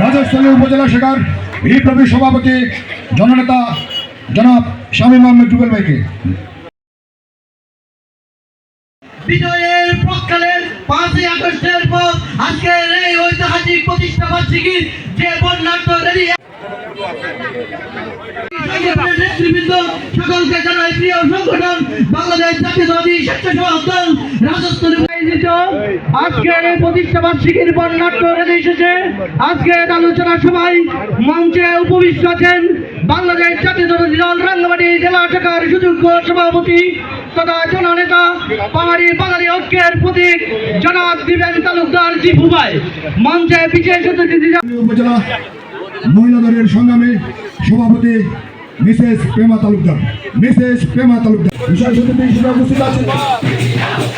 রাজস্থানী উপজেলা শাখার বিপ্লবী সভাপতি, জননেতা জনাব শামীম আহমেদ জুবেল ভাইকে। বিজয়ের পক্ষকালের পাঁচই আগস্টের পর আজকের এই ঐতিহাসিক প্রতিষ্ঠা বার্ষিকীর যে বর্ণাঢ্য র্যালি নেতৃবৃন্দ সকলকে জানাই প্রিয় আলোচনা মঞ্চে উপবিষ্ট বাংলাদেশ জাতীয়তাবাদী দল রাঙ্গামাটি জেলা শাখার সুযোগ্য সভাপতি তথা জননেতা পাহাড়ি বাঙালি ঐক্যের প্রতীক জনাব দিবেন তালুকদার জিভুবাই মঞ্চে বিশেষ অতিথি উপজেলা মহিলা দলের সংগ্রামী সভাপতি মিসেস প্রেমা তালুকদার মিসেস প্রেমা তালুকদার বিষয় সত্যি হিসেবে উপস্থিত আছেন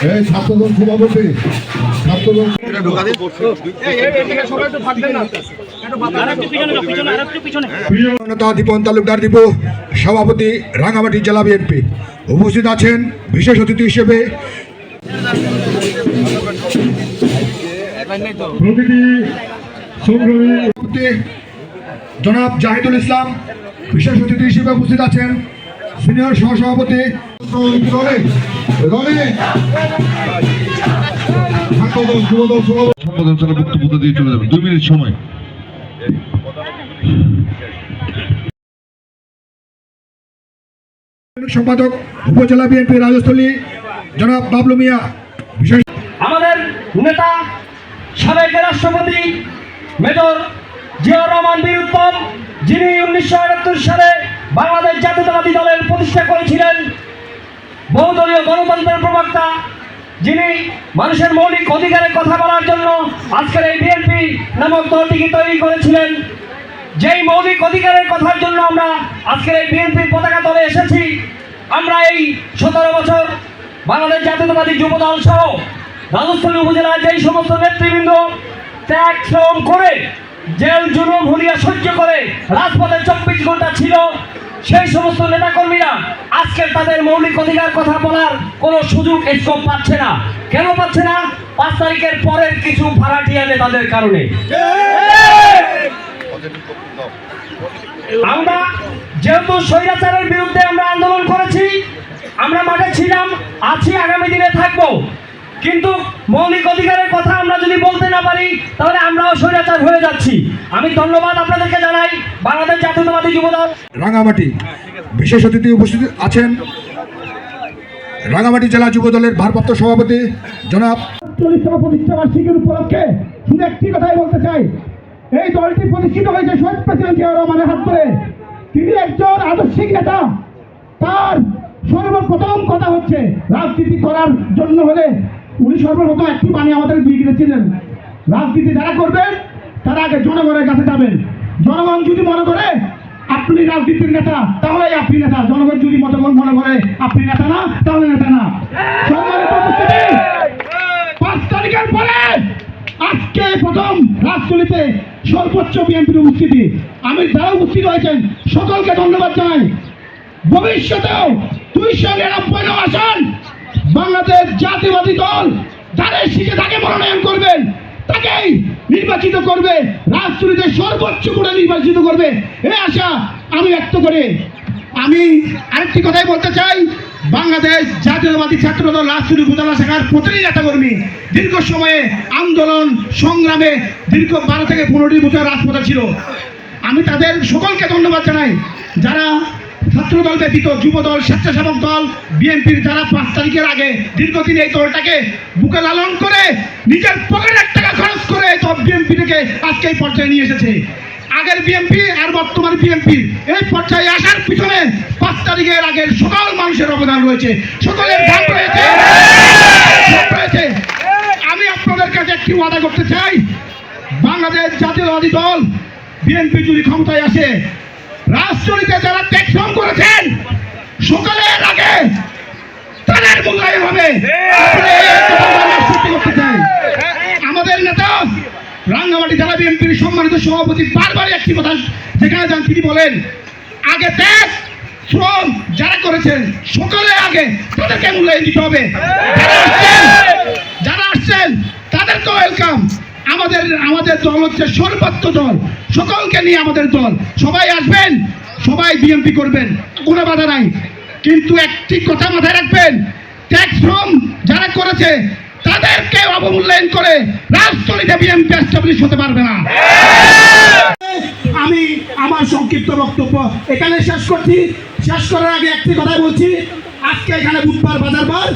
এই ছাত্রদল সভাপতি ছাত্রদল নেতা দীপন তালুকদার দীপ সভাপতি রাঙামাটি জেলা বিএনপি উপস্থিত আছেন বিশেষ অতিথি হিসেবে প্রতিটি সংগ্রামী সভাপতি জনাব জাহিদুল ইসলাম বিশেষ অতিথি হিসেবে উপস্থিত আছেন সিনিয়র সহসভাপতি বক্তব্য দিয়ে চলে দুই মিনিট সময়। সম্পাদক উপজেলা বিএনপি রাজস্থলী জনাব বাবলু মিয়া। বিশেষ আমাদের নেতা সাবেক রাষ্ট্রপতি মেজর জিয়াউর রহমান বীর উত্তম, যিনি উনিশশো একাত্তর সালে বাংলাদেশ জাতীয়তাবাদী দলের প্রতিষ্ঠা করেছিলেন। বহুদলীয় গণতন্ত্রের প্রবক্তা, যিনি মানুষের মৌলিক অধিকারের কথা বলার জন্য আজকের এই বিএনপি নামক দলটিকে তৈরি করেছিলেন। যেই মৌলিক অধিকারের কথার জন্য আমরা আজকের এই বিএনপির পতাকা দলে এসেছি, আমরা এই সতেরো বছর বাংলাদেশ জাতীয়তাবাদী যুব দল সহ রাজস্থলী উপজেলার যেই সমস্ত নেতৃবৃন্দ ত্যাগ শ্রম করে জেল জুলুম হুলিয়া সহ্য করে রাজপথে চব্বিশ ঘণ্টা ছিল, সেই সমস্ত নেতাকর্মীরা আজকে তাদের মৌলিক অধিকার কথা বলার কোনো সুযোগ স্কোপ পাচ্ছে না। কেন পাচ্ছে না? পাঁচ তারিখের পরের কিছু ভাড়াটিয়া নেতাদের কারণে। আমরা যেহেতু স্বৈরাচারের বিরুদ্ধে আমরা আন্দোলন করেছি, আমরা মাঠে ছিলাম, আছি, আগামী দিনে থাকব। কিন্তু মৌলিক অধিকারের কথা আমরা যদি বলতে না পারি তাহলে আমরাও স্বৈরাচার হয়ে যাচ্ছি। আমি ধন্যবাদ আপনাদেরকে জানাই। বাংলাদেশ জাতীয়তাবাদী যুবদল। রাঙামাটি বিশেষ অতিথি উপস্থিত আছেন। রাঙামাটি জেলা যুব দলের ভারপ্রাপ্ত সভাপতি জনাব চল্লিশতম প্রতিষ্ঠা বার্ষিকীর উপলক্ষে শুধু একটি কথাই বলতে চাই। এই দলটি প্রতিষ্ঠিত হয়েছে শহীদ প্রেসিডেন্ট জিয়া রহমানের হাত ধরে। তিনি একজন আদর্শিক নেতা। তার সর্বপ্রথম কথা হচ্ছে রাজনীতি করার জন্য হলে সর্বপ্রথম একটি আমাদের দিয়ে গিয়েছিলেন। রাজনীতি যারা করবেন তারা আগে জনগণের কাছে যাবেন জনগণ যদি মনে করে, আপনি রাজনীতির নেতা, তাহলে আপনি নেতা। জনগণ যদি মতগণ মনে করে, আপনি নেতা না, তাহলে নেতা না। আজকে প্রথম রাজশাহীতে সর্বোচ্চ বিএনপির উপস্থিতি। আমি যারা উপস্থিত হয়েছেন, সকলকে ধন্যবাদ জানাই। ভবিষ্যতেও দুইশো নিরানব্বই আসন বাংলাদেশ জাতীয়বাদী দল যাদের সিটে তাকে মনোনয়ন করবেন, তাকেই নির্বাচিত করবে রাজশাহীতে সর্বোচ্চ করে নির্বাচিত করবে। এই আশা আমি ব্যক্ত করে আমি আরেকটি কথাই বলতে চাই, বাংলাদেশ জাতীয়তাবাদী ছাত্রদল রাজশাহী উপজেলা শাখার প্রতিটি নেতাকর্মী দীর্ঘ সময়ে আন্দোলন সংগ্রামে দীর্ঘ বারো থেকে পনেরোটি বছর রাজপথে ছিল। আমি তাদের সকলকে ধন্যবাদ জানাই, যারা ছাত্রদল ব্যতীত যুবদল, স্বেচ্ছাসেবক দল, বিএনপির যারা পাঁচ তারিখের আগে দীর্ঘদিন এই দলটাকে বুকে লালন করে নিজের পকেটের টাকা খরচ করে এই বিএনপি থেকে আজকে এই পর্যায়ে নিয়ে এসেছে। আগের বিএনপি আর বর্তমান বিএনপি এই পর্যায়ে আসার পিছনে পাঁচ তারিখের আগের সকল মানুষের অবদান রয়েছে। সকলের ঘাম রয়েছে। রয়েছে। আমি আপনাদের কাছে একটি ওয়াদা করতে চাই। বাংলাদেশ জাতীয়তাবাদী দল বিএনপি যদি ক্ষমতায় আসে রাজশাহীতে যারা টেকসম করেছেন, সকালের আগে তাদের মূল্যায়ন হবে। আমাদের নেতা, রাঙ্গামাটি জেলা বিএনপির সম্মানিত সভাপতি বারবার একটি কথা যেখানে যান তিনি বলেন, আগে ত্যাগ শ্রম যারা করেছেন সকলে আগে তাদেরকে মূল্যায়ন দিতে হবে। যারা আসছেন যারা আসছেন আমাদের আমাদের দল হচ্ছে সর্বাত্ম দল। সকলকে নিয়ে আমাদের দল। সবাই আসবেন, সবাই বিএমপি করবেন, কোনো বাধা নাই। কিন্তু একটি কথা মাথায় রাখবেন ট্যাক্স ফ্রম যারা করেছে, তাদেরকে অবমূল্যায়ন করে রাজনীতিতে বিএমপি এস্টাবলিশ হতে পারবে না। আমি আমার সংক্ষিপ্ত বক্তব্য এখানে শেষ করছি। শেষ করার আগে একটি কথা বলছি, আজকে এখানে বুধবার বাজার বার।